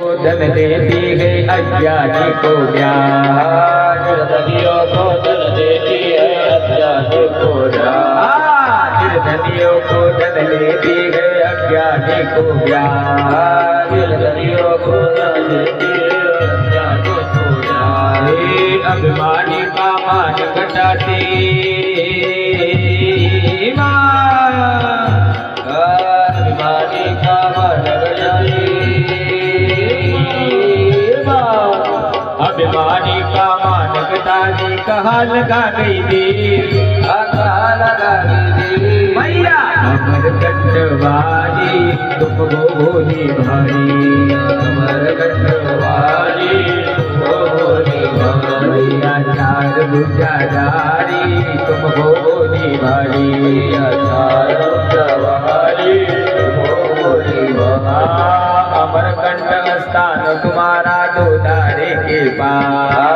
धन देती है अज्ञानी को ज्ञान। निर्धनियों को धन देती है अज्ञानी को ज्ञान। निर्धनियों को धन देती है अज्ञानी को ज्ञान। निर्धनियों को धन देती है अज्ञानी को ज्ञान। अभिमानी का मान घटाती। घटाती कहा लगा गई देर मैया! अमर कंठवाली तुम भोली भारी। अमर कंठवाली मैया चार भुजाधारी तुम भोली भारी। अमर कंठ स्थान तुम्हारा दो दारे के पार।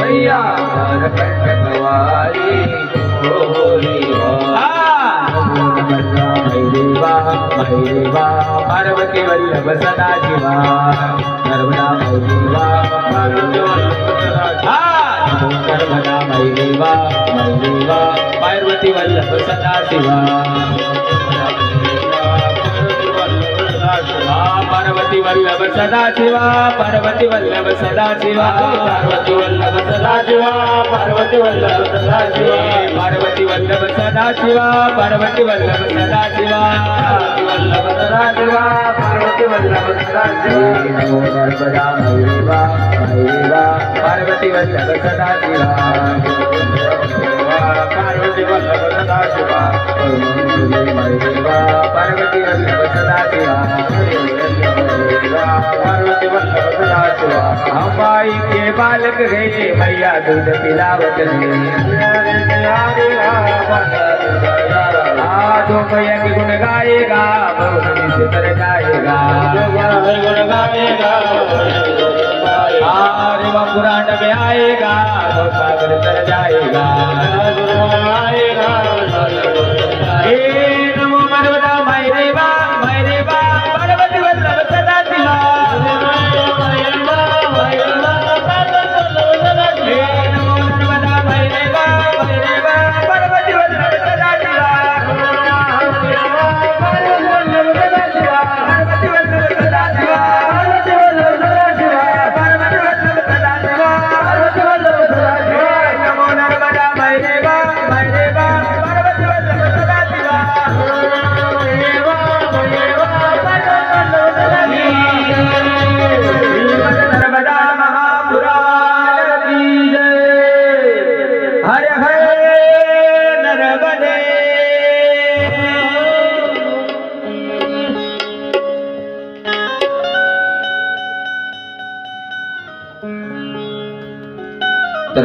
मैया। तुम हो। भोली देवा महेवा पार्वती वल्लभ सदा शिवा नर्मदा मैदेवा पार्वती वल्लभ नर्मदा मैदेवा पार्वती वल्लभ सदा शिवा पार्वती वल्लभ सदा शिवा पार्वती वल्लभ सदा शिवा पार्वती वल्लभ सदा शिवा पार्वती वल्लभ सदा शिवा पार्वती वल्लभ सदा शिवा पार्वती वल्लभ सदा शिवा वल्लभ सदा शिवा पार्वती वल्लभ सदा शिवा पार्वती वल्लभ सदा शिवा के बालक गए मैया दूध पिलावत गए आधो मैया के गुण गाएगा बहुत से तर जाएगा आरे पुराण में आएगा तो सागर तर जाएगा हे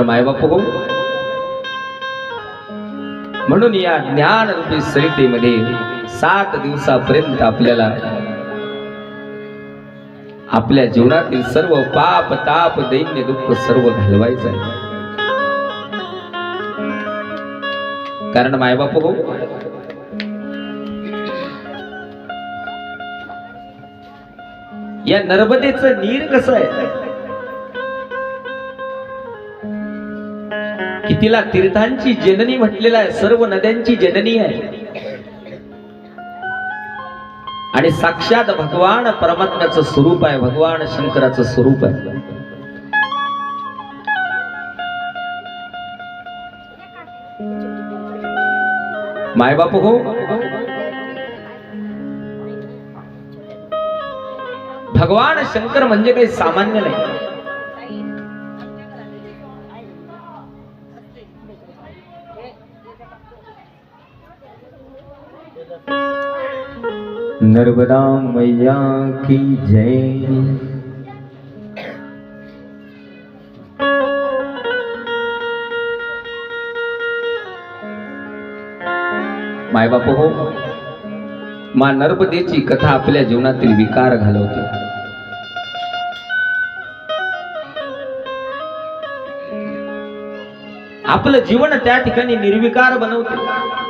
मायबाप बघू म्हणून या ज्ञान रूपी सरितेमध्ये सात दिवसापर्यंत आपल्याला आपल्या जीवनातील सर्व पाप ताप दैन्य दुःख सर्व घालवायचं आहे. कारण मायबाप हो या नर्मदेचं नीर कसं आहे? की तिला तीर्थांची जननी म्हटलेला आहे सर्व नद्यांची जननी आहे. आणि साक्षात भगवान परमात्म्याचं स्वरूप आहे भगवान शंकराचं स्वरूप आहे. मायबाप हो? भगवान शंकर म्हणजे काही सामान्य नाही. नर्मदा मैया की जय। मायबाप हो मा नर्मदेची कथा आपल्या जीवनातील विकार घालवते. आपलं जीवन त्या ठिकाणी निर्विकार बनवते.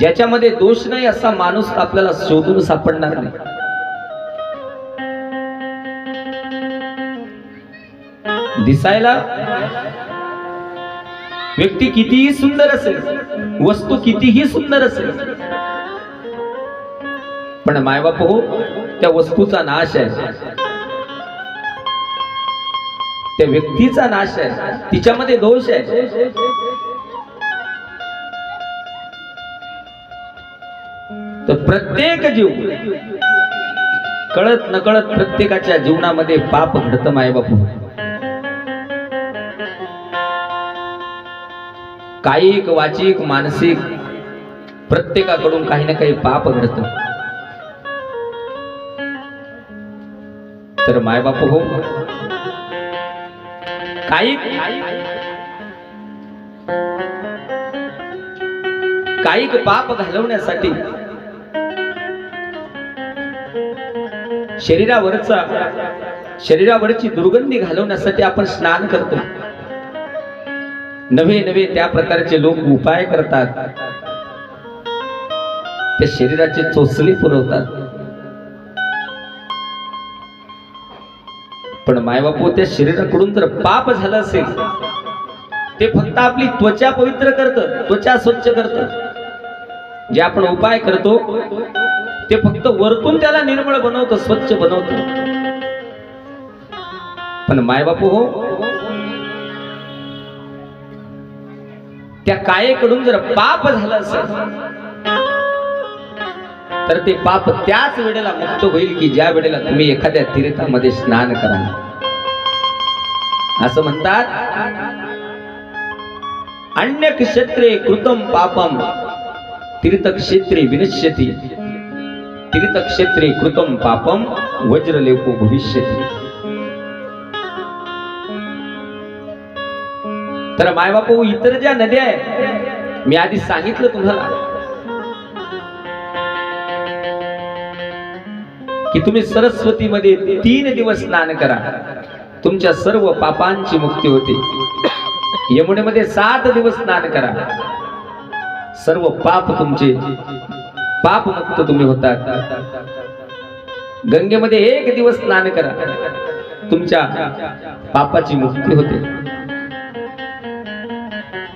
ज्याच्यामध्ये दोष नाही असा माणूस आपल्याला शोधून सापडणार नाही. दिसायला व्यक्ती कितीही सुंदर असेल वस्तू कितीही सुंदर असेल पण मायबाप हो त्या वस्तूचा नाश आहे. त्या व्यक्तीचा नाश आहे. तिच्यामध्ये दोष आहे. तर प्रत्येक जीव कळत नकळत प्रत्येकाच्या जीवनामध्ये पाप घडतं मायबापू कायिक वाचिक मानसिक प्रत्येकाकडून काही ना काही पाप घडत. तर मायबाप हो. कायिक कायिक पाप घालवण्यासाठी शरीरावरचा शरीरावरची दुर्गंधी घालवण्यासाठी आपण स्नान करतो. नवे नवे त्या प्रकारचे लोक उपाय करतात. ते शरीराचे चोचले पुरवतात. पण मायबापू त्या शरीराकडून जर पाप झालं असेल ते फक्त आपली त्वचा पवित्र करत त्वचा स्वच्छ करत. जे आपण उपाय करतो ते फक्त वरतून त्याला निर्मळ बनवतं स्वच्छ बनवत. पण मायबापू हो त्या कायेकडून जर पाप झालं असेल तर ते पाप त्याच वेळेला मुक्त होईल की ज्या वेळेला तुम्ही एखाद्या तीर्थामध्ये स्नान करा असं म्हणतात अन्य क्षेत्रे कृतम पापम तीर्थक्षेत्रे विनश्यती. तीर्थक्षेत्रे कृतम पापम वज्रलेपो भविष्य तर मायबापू इतर ज्या नद्या आहेत मी आधी सांगितलं तुम्हाला की तुम्ही सरस्वती मध्ये तीन दिवस स्नान करा. तुमच्या सर्व पापांची मुक्ती होते. यमुनेमध्ये सात दिवस स्नान करा. सर्व पाप तुमचे पाप मुक्त तुम्ही होतात. गंगेमध्ये एक दिवस स्नान करा. तुमच्या पापाची मुक्ती होते.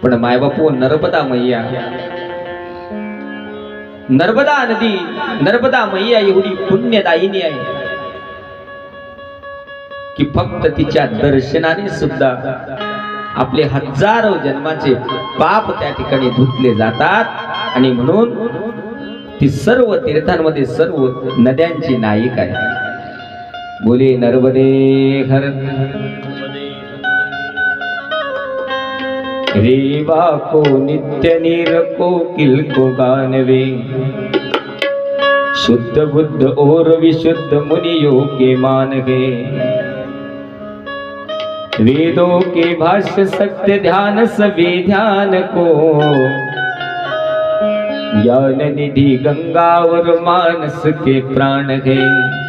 पण मायबापू नर्मदा मैया. नर्मदा नदी नर्मदा मैया एवढी पुण्यदायिनी आहे. की फक्त तिच्या दर्शनाने सुद्धा आपले हजारो जन्माचे पाप त्या ठिकाणी धुतले जातात. आणि म्हणून ती सर्व तीर्थांमध्ये सर्व नद्यांची नायिक आहे. बोले नर्मदे हर. रेवा को नित्य नीर को किल को गानवे. शुद्ध बुद्ध और विशुद्ध मुनियों के मान गए वेदों के भाष्य सत्य ध्यान सभी ध्यान को ज्ञान निधि गंगा और मानस के प्राण गए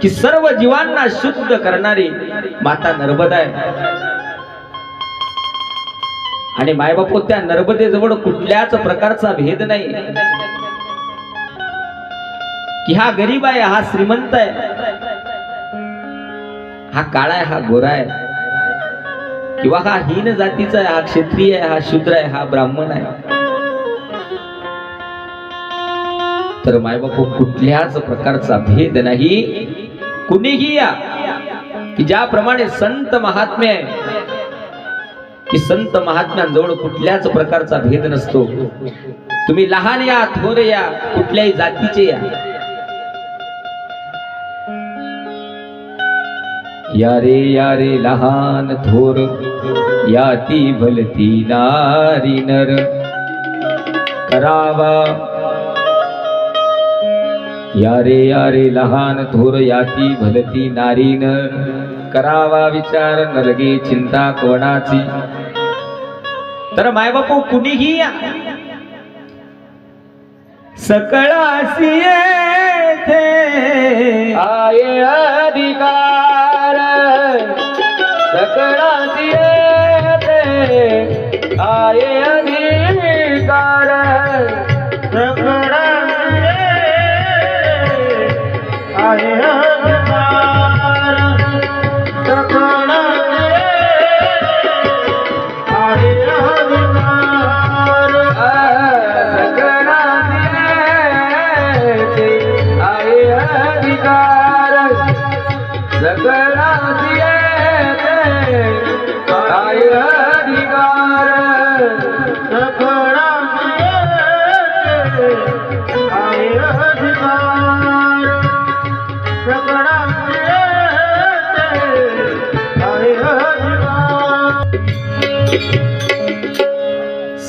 की सर्व जीवांना शुद्ध करणारी माता नर्मदा आहे. आणि मायबापू त्या नर्मदेजवळ कुठल्याच प्रकारचा भेद नाही. की हा गरीब आहे हा श्रीमंत आहे. हा काळा आहे हा गोरा आहे. किंवा हा हीन जातीचा आहे हा क्षेत्रीय आहे हा शूद्र आहे हा ब्राह्मण आहे. तर मायबापू कुठल्याच प्रकारचा भेद नाही. कुणीही या की ज्याप्रमाणे संत महात्मे आहे की संत महात्म्यांजवळ कुठल्याच प्रकारचा भेद नसतो. तुम्ही लहान या थोर या कुठल्याही जातीचे या. यारे यारे लहान थोर. या ती भलती नारी नर. करावा. यारे यारे लहान थोर याती भलती नारी नर. करावा विचार नलगे चिंता कोणाची. तर मायबापू कुणीही या. सकळासी येथे. आहे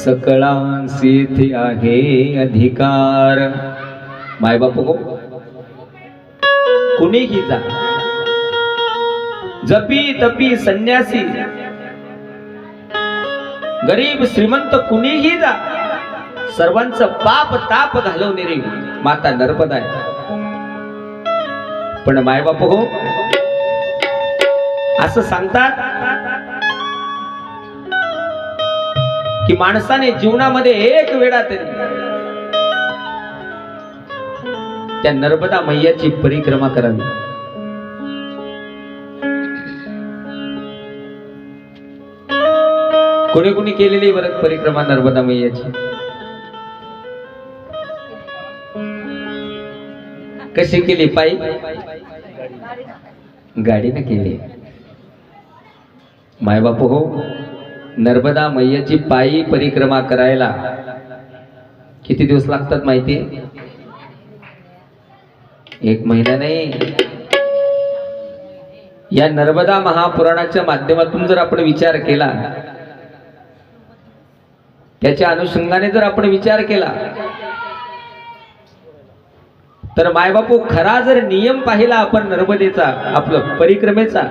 सकळांसी येथे आहे अधिकार. मायबाप हो कुणीही जा. जपी तपी संन्यासी. गरीब श्रीमंत कुणीही जा. सर्वांचं पाप ताप घालवणारी माता नर्मदा आहे. पण मायबाप हो असं सांगतात की माणसाने जीवनामध्ये एक वेळा तरी त्या नर्मदा मैयाची परिक्रमा करावी. कोणी कोणी केलेली बरं परिक्रमा नर्मदा मैयाची? कशी केली पायी गाडीने केली. मायबापू हो. नर्मदा मैयाची पायी परिक्रमा करायला किती दिवस लागतात माहिती? एक महिना नाही. या नर्मदा महापुराणाच्या माध्यमातून जर आपण विचार केला त्याच्या अनुषंगाने जर आपण विचार केला तर मायबापू खरा जर नियम पाहिला आपण नर्मदेचा आपलं परिक्रमेचा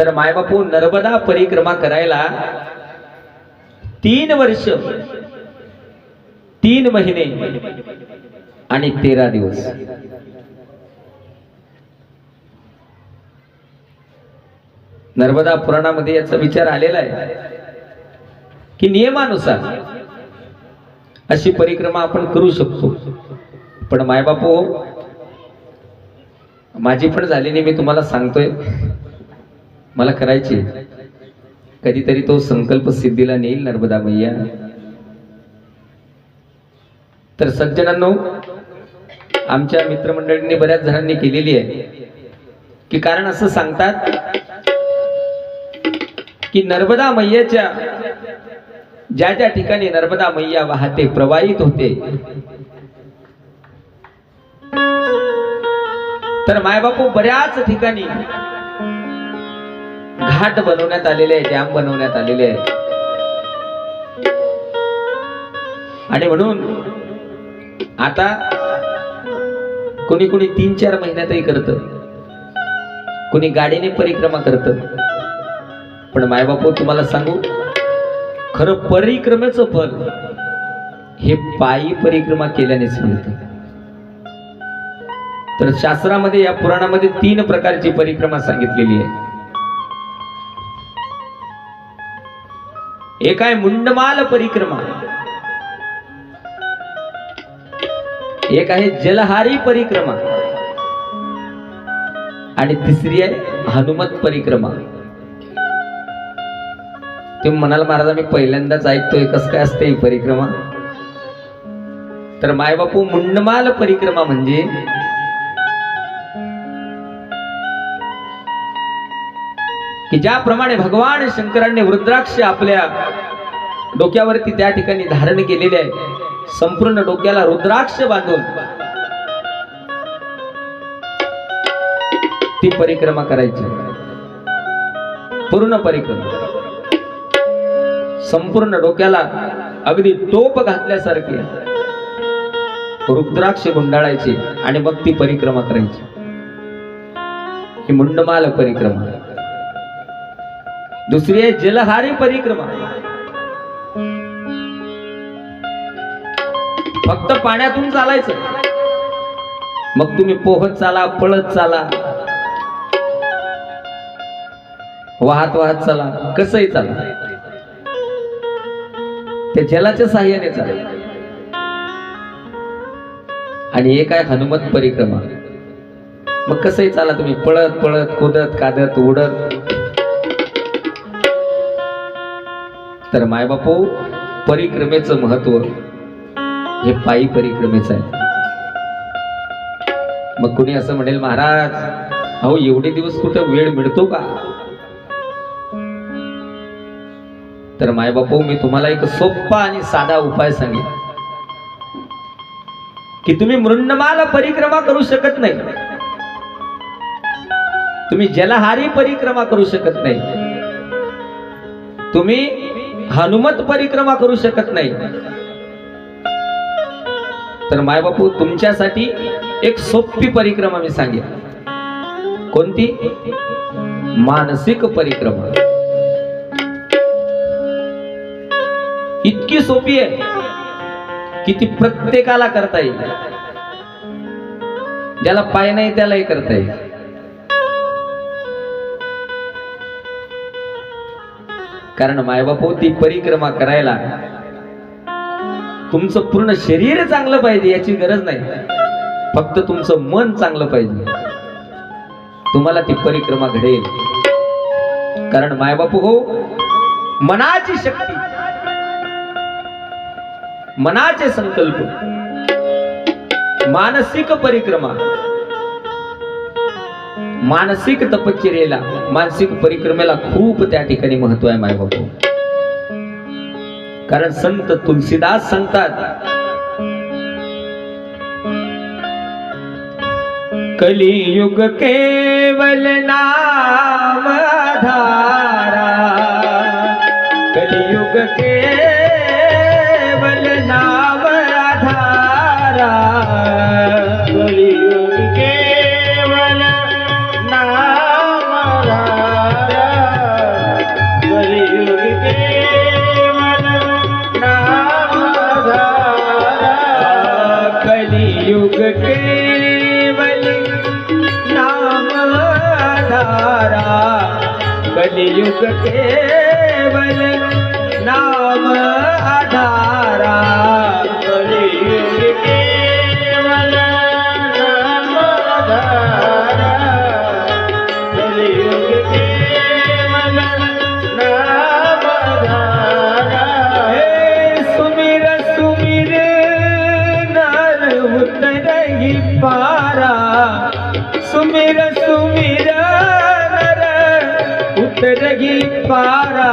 तर मायबापू नर्मदा परिक्रमा करायला तीन वर्ष तीन महिने आणि तेरा दिवस. नर्मदा पुराणामध्ये याचा विचार आलेला आहे की नियमानुसार अशी परिक्रमा आपण करू शकतो. पण मायबापू माझी पण झाली नाही मी तुम्हाला सांगतोय. मला करायचे कधीतरी तो संकल्प सिद्धीला नेईल नर्मदा मैया. तर सज्जनांनो आमच्या मित्रमंडळींनी बऱ्याच जणांनी केलेली आहे. की कारण असं सांगतात की नर्मदा मैयाच्या ज्या ज्या ठिकाणी नर्मदा मैया वाहते प्रवाहित होते तर मायबापू बऱ्याच ठिकाणी घाट बनवण्यात आलेले आहे डॅम बनवण्यात आलेले आहे आणि म्हणून आता कोणी कोणी तीन चार महिन्यातही करत. कोणी गाडीने परिक्रमा करत. पण मायबापू तुम्हाला सांगू खरं परिक्रमेचं फल हे पायी परिक्रमा केल्यानेच मिळतं. तर शास्त्रामध्ये या पुराणामध्ये तीन प्रकारची परिक्रमा सांगितलेली आहे. एक आहे मुंडमाल परिक्रमा. एक आहे जलहारी परिक्रमा. आणि तिसरी आहे हनुमत परिक्रमा. तुम्ही म्हणाल महाराज मी पहिल्यांदाच ऐकतोय कसं काय असते ही परिक्रमा? तर मायबापू मुंडमाल परिक्रमा म्हणजे की ज्याप्रमाणे भगवान शंकरांनी रुद्राक्ष आपल्या डोक्यावरती त्या ठिकाणी धारण केलेले आहे संपूर्ण डोक्याला रुद्राक्ष बांधून ती परिक्रमा करायची. पूर्ण परिक्रमा. संपूर्ण डोक्याला अगदी टोप घातल्यासारखे रुद्राक्ष गुंडाळायचे आणि मग ती परिक्रमा करायची. ही मुंडमाल परिक्रमा. दुसरी आहे जलहारी परिक्रमा. फक्त पाण्यातून चालायचं. मग तुम्ही पोहत चाला पळत चाला. वाहत वाहत चला. कसंही चाला. ते जलाच्या साह्याने चालेल. आणि एक आहे हनुमत परिक्रमा. मग कसंही चाला तुम्ही. पळत पळत कुदत कादत उडत. तर मायबापू परिक्रमेचं महत्त्व हे पायी परिक्रमेचं आहे. मग कुणी असं म्हणेल महाराज अहो एवढे दिवस कुठं वेळ मिळतो का? तर मायबापू मी तुम्हाला एक सोपा आणि साधा उपाय सांगेन. की तुम्ही मृंडमाला परिक्रमा करू शकत नाही. तुम्ही जलहारी परिक्रमा करू शकत नाही. तुम्ही हनुमत परिक्रमा करू शकत नाही. तर मायबापू तुमच्यासाठी एक सोपी परिक्रमा मी सांगेन. कोणती? मानसिक परिक्रमा. इतकी सोपी आहे की ती प्रत्येकाला करता येईल. ज्याला पाय नाही त्यालाही करता येईल. कारण मायबापू ती परिक्रमा करायला. तुमचं पूर्ण शरीर चांगलं पाहिजे याची गरज नाही. फक्त तुमचं मन चांगलं पाहिजे. तुम्हाला ती परिक्रमा घडेल. कारण मायबापू हो मनाची शक्ती. मनाचे संकल्प. मानसिक परिक्रमा. मानसिक तपश्चर्याला मानसिक परिक्रमेला खूप त्या ठिकाणी महत्त्व आहे मायबापू कारण संत तुलसीदास सांगतात कलियुग केवल नाम धारा कलियुग के कलियुग केवल नाम आधारा कलियुग केवल नाम आधारा कलियुग केवल नाम आधारा हे सुमिर सुमिर नर उतरही पारा सुमिर सुमिर पारा।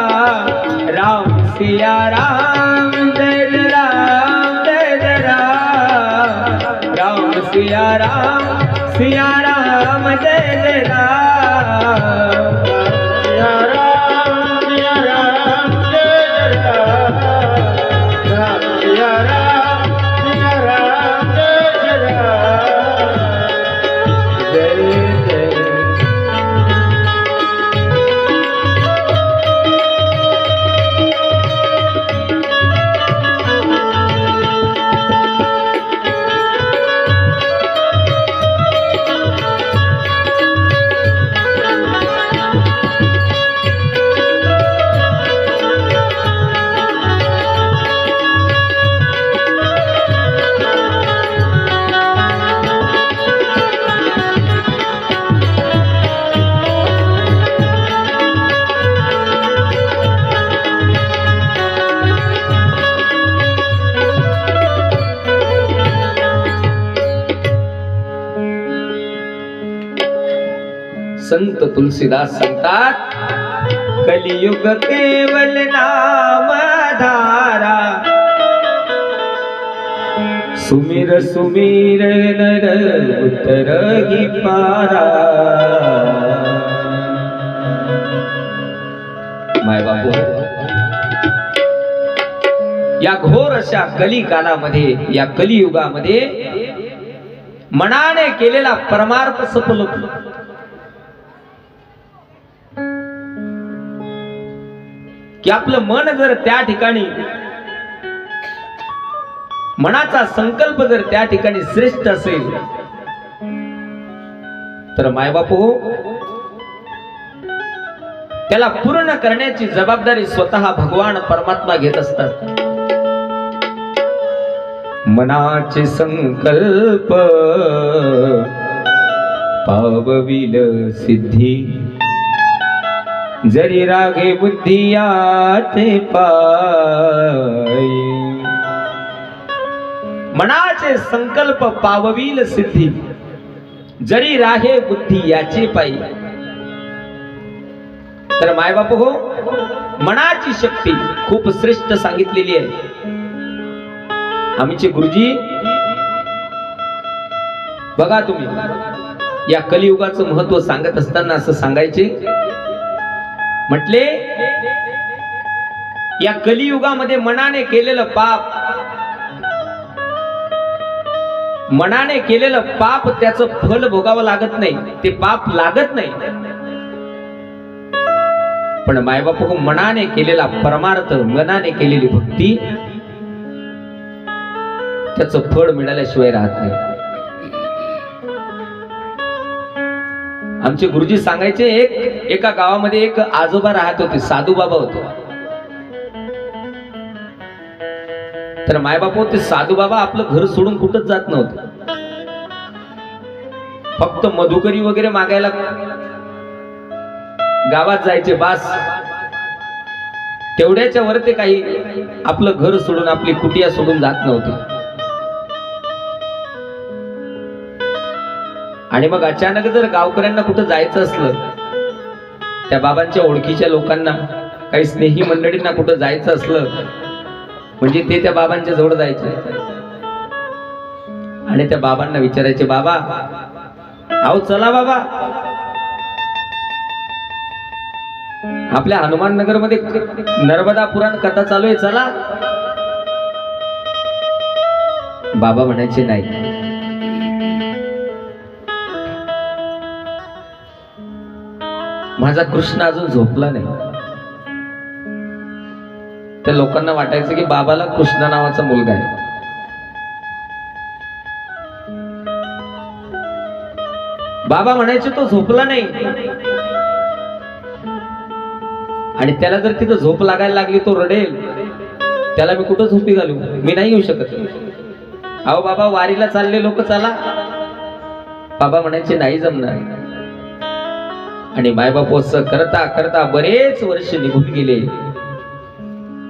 राम सिया राम जय राम जय राम। राम सिया राम सिया राम जय राम संत तुलसीदास सांगतात कलियुग केवल नाम धारा सुमिर सुमिर नर उतर गी पारा माय बाबू या घोर अशा कली कालामध्ये या कलियुगामध्ये मनाने केलेला परमार्थ सफल होतो. की आपलं मन जर त्या ठिकाणी मनाचा संकल्प जर त्या ठिकाणी श्रेष्ठ असेल तर मायबापू हो त्याला पूर्ण करण्याची जबाबदारी स्वतः भगवान परमात्मा घेत असतात. मनाचे संकल्प पावविल सिद्धी जरी रागे बुद्धियाचे पाय. मनाचे संकल्प पाववील सिद्धी. जरी राहे बुद्धी याचे पायी. तर मायबाप हो मनाची शक्ती खूप श्रेष्ठ सांगितलेली आहे. आमचे गुरुजी बघा तुम्ही या कलियुगाचं महत्त्व सांगत असताना असं सांगायचे म्हटले या कलियुगामध्ये मनाने केलेलं पाप मनाने केलेलं पाप त्याचं फल भोगावं लागत नाही ते पाप लागत नाही. पण मायबाप मनाने केलेला परमार्थ मनाने केलेली भक्ती त्याचं फळ मिळाल्याशिवाय राहत नाही. आमचे गुरुजी सांगायचे एक एका गावामध्ये एक आजोबा राहत होते साधू बाबा होते. तर मायबाप ते साधू बाबा आपलं घर सोडून कुठंच जात नव्हतं. फक्त मधुकरी वगैरे मागायला गावात जायचे बास. तेवढ्याच्या वर ते काही आपलं घर सोडून आपली कुटिया सोडून जात नव्हते. आणि मग अचानक जर गावकऱ्यांना कुठं जायचं असलं त्या बाबांच्या ओळखीच्या लोकांना काही स्नेही मंडळींना कुठं जायचं असलं म्हणजे ते त्या बाबांच्या जवळ जायचे. आणि त्या बाबांना विचारायचे बाबा अहो चला बाबा. आपल्या हनुमान नगरमध्ये नर्मदा पुराण कथा चालू आहे चला. बाबा म्हणायचे नाही. माझा कृष्ण अजून झोपला नाही. त्या लोकांना वाटायचं की बाबाला कृष्ण नावाचा मुलगा आहे. बाबा म्हणायचे तो झोपला नाही. आणि त्याला जर तिथं झोप लागायला लागली तो रडेल. त्याला मी कुठं झोपी घालू? मी नाही येऊ शकत. अहो बाबा वारीला चालले लोक चला. बाबा म्हणायचे नाही जमणार. आणि मायबाप असं करता करता बरेच वर्ष निघून गेले.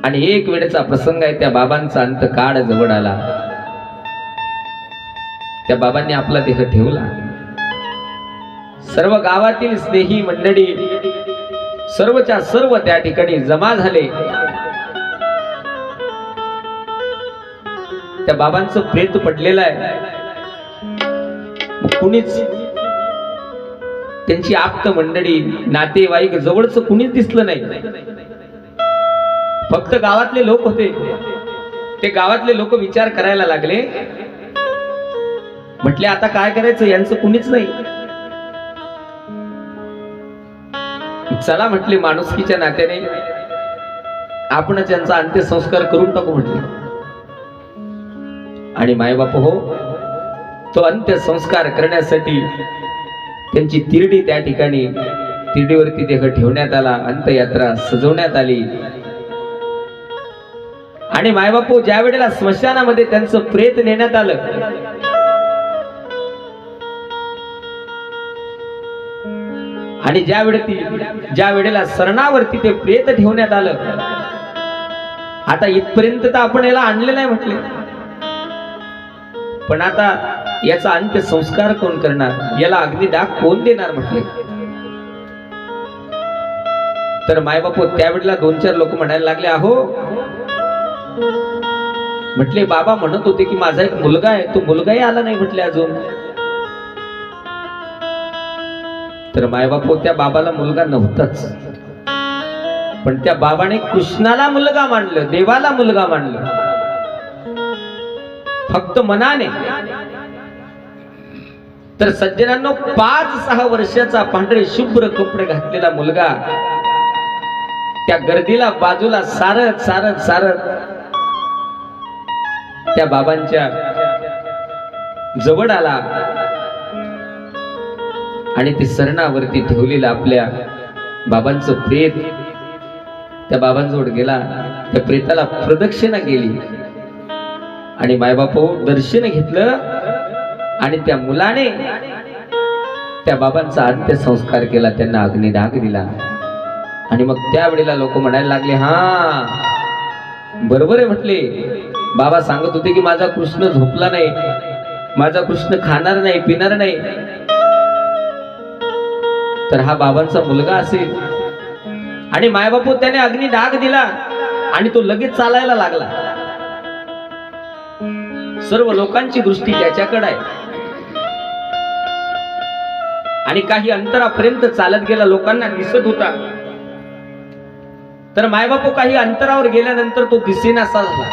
आणि एक वेळेचा प्रसंग आहे त्या बाबांचा अंत काळ जवळ आला. त्या बाबांनी आपला देह ठेवला. सर्व गावातील स्नेही मंडळी सर्वच्या सर्व त्या ठिकाणी जमा झाले. त्या बाबांचं प्रेत पडलेलं आहे. कुणीच त्यांची आप्त मंडळी नातेवाईक जवळच कुणीच दिसलं नाही. फक्त गावातले लोक होते. ते गावातले लोक विचार करायला लागले. म्हटले आता काय करायचं? यांचं कुणीच नाही. चला म्हटले माणुसकीच्या नात्याने आपण त्यांचा अंत्यसंस्कार करून टाकू म्हटले. आणि मायबाप हो तो अंत्यसंस्कार करण्यासाठी त्यांची तिरडी त्या ठिकाणी तिरडीवरती देह ठेवण्यात आला अंत्ययात्रा सजवण्यात आली. आणि मायबापू ज्या वेळेला स्मशानामध्ये त्यांचं प्रेत नेण्यात आलं आणि ज्या वेळेती ज्या वेळेला सरणावरती ते प्रेत ठेवण्यात आलं आता इथपर्यंत तर आपण याला आणले नाही म्हटले. पण आता याचा अंत्यसंस्कार कोण करणार? याला अग्निदाग कोण देणार म्हटले? तर मायबापू त्यावेळेला दोन चार लोक म्हणायला लागले अहो. म्हटले बाबा म्हणत होते की माझा एक मुलगा आहे तो मुलगाही आला नाही म्हटले अजून. तर मायबापू त्या बाबाला मुलगा नव्हताच. पण त्या बाबाने कृष्णाला मुलगा मानलं देवाला मुलगा मानलं. फक्त मनाने. तर सज्जनांनो पाच सहा वर्षाचा पांढरे शुभ्र कपडे घातलेला मुलगा त्या गर्दीला बाजूला सारत सारत सारत त्या बाबांच्या जवळ आला आणि ते सरणावरती ठेवलेलं आपल्या बाबांचं प्रेत त्या बाबांजवळ गेला. त्या प्रेताला प्रदक्षिणा केली आणि मायबापू दर्शन घेतलं. आणि त्या मुलाने त्या बाबांचा अंत्यसंस्कार केला त्यांना अग्निदाग दिला. आणि मग त्यावेळेला लोक म्हणायला लागले हा बरोबर आहे म्हटले. बाबा सांगत होते की माझा कृष्ण झोपला नाही माझा कृष्ण खाणार नाही पिणार नाही. तर हा बाबांचा मुलगा असेल. आणि मायबापू त्याने अग्नी डाग दिला आणि तो लगेच चालायला लागला. सर्व लोकांची दृष्टी त्याच्याकडे आहे. आणि काही अंतरापर्यंत चालत गेला लोकांना दिसत होता. तर मायबापू काही अंतरावर गेल्यानंतर तो दिसेनासा झाला.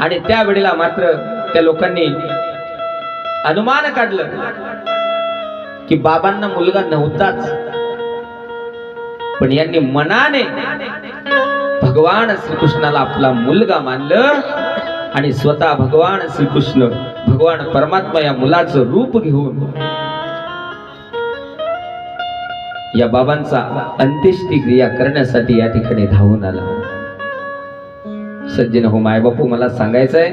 आणि त्यावेळेला मात्र त्या लोकांनी अनुमान काढलं की बाबांना मुलगा नव्हताच. पण यांनी मनाने भगवान श्रीकृष्णाला आपला मुलगा मानलं आणि स्वतः भगवान श्रीकृष्ण भगवान परमात्मा या मुलाचं रूप घेऊन या बाबांचा अंत्येष्टी क्रिया करण्यासाठी या ठिकाणी धावून आला. सज्जन हो मायबापू मला सांगायचंय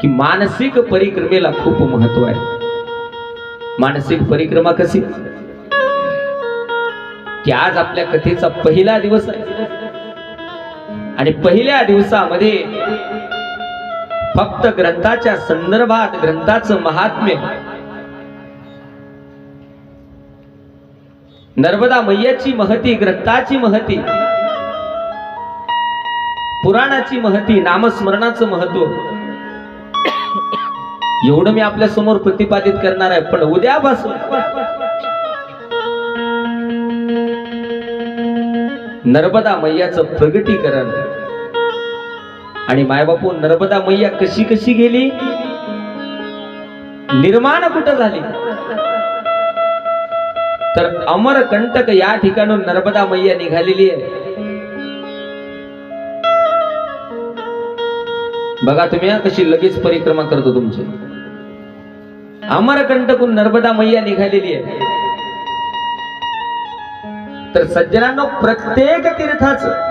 की मानसिक परिक्रमेला खूप महत्त्व आहे. मानसिक परिक्रमा कशी? की आज आपल्या कथेचा पहिला दिवस आहे. आणि पहिल्या दिवसामध्ये फक्त ग्रंथाच्या संदर्भात ग्रंथाचं महात्म्य. नर्मदा मैयाची महती ग्रंथाची महती पुराणाची महती नामस्मरणाचं महत्त्व. एवढं मी आपल्यासमोर प्रतिपादित करणार आहे पण उद्यापासून नर्मदा मैयाचं प्रगटीकरण आणि मायबापू नर्मदा मैया कशी कशी गेली? निर्माण कुठं झाली? तर अमरकंटक या ठिकाणून नर्मदा मैया निघालेली आहे. बघा तुम्ही कशी लगेच परिक्रमा करतो तुमची. अमरकंटकून नर्मदा मैया निघालेली आहे. तर सज्जनांनो प्रत्येक तीर्थाचं